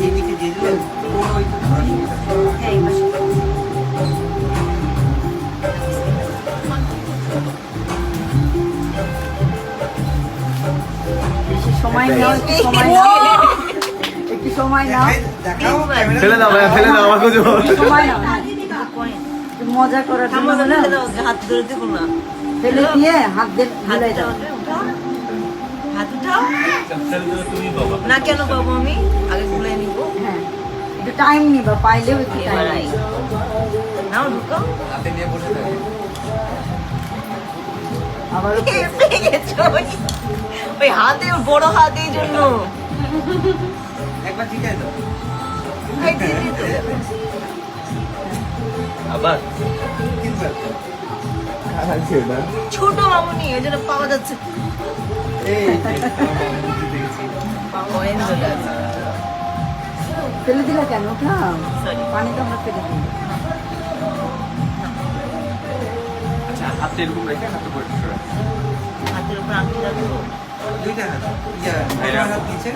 যেদিকে দিয়ে নেই। হ্যাঁ এই পাশে। সময় নাও সময় নাও। একটু সময় নাও। দেখাই- দেখাও ক্যামেরা ফেলে দাও ভাইয়া ফেলে দাও আমার খুঁজো সময় নাও। মজা করার জন্য না? ফেলে হাত ধরে দেবো না। ফেলে দিয়ে হাত দিয়ে হাত ঝুলাই দাও। হাত উঠাও। না কেন পাবো আমি? আগে টাইম নিবা পাইলেও একটু টাইম। নাও ঢুকাও। হাতে নিয়ে বসে থাকে। আবার ওই- ওই হাতে ওর বড় হাত জন্য। একবার জিজ্ঞাসা দাও। আবার? ছোট মামুনি ওই জন্য পাওয়া যাচ্ছে। এই ফেলে দিলা কেন? উঠাও. পানি তো আমরা ফেলে দিই। আচ্ছা হাতে এরকম রেখে হাতে করে হাতের উপর আংটি রাখব? দুইটা হাত। ইয়া আমার হাত নিচে।